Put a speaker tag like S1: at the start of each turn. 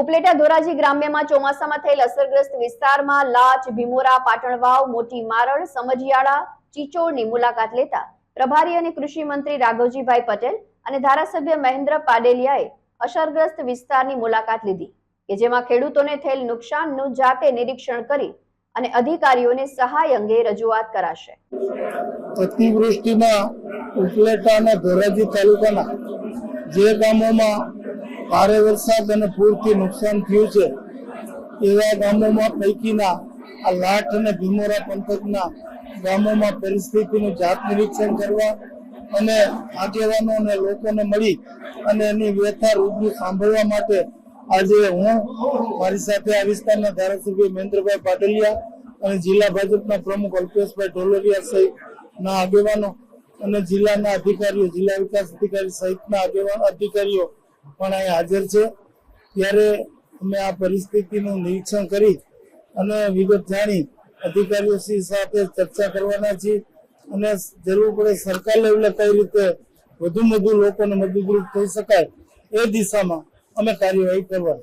S1: ઉપલેટા ધોરાજી ગ્રામ્યમાં ચોમાસામાં થયેલ અસરગ્રસ્ત વિસ્તારમાં લાચ, ભીમોરા, પાટણવાવ, મોટી મારડ, સમજિયાળા ચીચોડની મુલાકાત લેતા પ્રભારી અને કૃષિ મંત્રી રાઘવજીભાઈ પટેલ અને ધારાસભ્ય મહેન્દ્ર પાડેલિયાએ અસરગ્રસ્ત વિસ્તારની મુલાકાત લીધી કે જેમાં ખેડૂતોને થયેલ નુકસાનનું જાતે નિરીક્ષણ કરી અને અધિકારીઓને સહાય અંગે રજૂઆત કરાશે.
S2: અતિવૃષ્ટિમાં ઉપલેટા અને ધોરાજી તાલુકાના જે ગામોમાં ભારે વરસાદ અને પૂરથી નુકસાન થયું છે. એવા ગામોમાં પૈકીના આ લાઠ અને ભીમોરા પંથકના ગામોમાં પરિસ્થિતિનું જાત નિરીક્ષણ કરવા અને આગેવાનો અને લોકોને મળી અને એની વ્યથા રૂબરૂ સાંભળવા માટે આજે હું મારી સાથે આ વિસ્તારના ધારાસભ્ય મહેન્દ્રભાઈ પાટલિયા અને જિલ્લા ભાજપના પ્રમુખ અલ્પેશભાઈ ઢોલરિયા સહિતના આગેવાનો અને જિલ્લાના અધિકારીઓ, જિલ્લા વિકાસ અધિકારી સહિતના આગેવાન અધિકારીઓ પણ અહીં હાજર છે. ત્યારે અમે આ પરિસ્થિતિનું નિરીક્ષણ કરી અને વિગત જાણી અધિકારીઓશ્રી સાથે ચર્ચા કરવાના છીએ અને જરૂર પડે સરકાર લેવલે કઈ રીતે વધુ વધુ લોકોને મદદરૂપ થઈ શકાય એ દિશામાં અમે કાર્યવાહી કરવા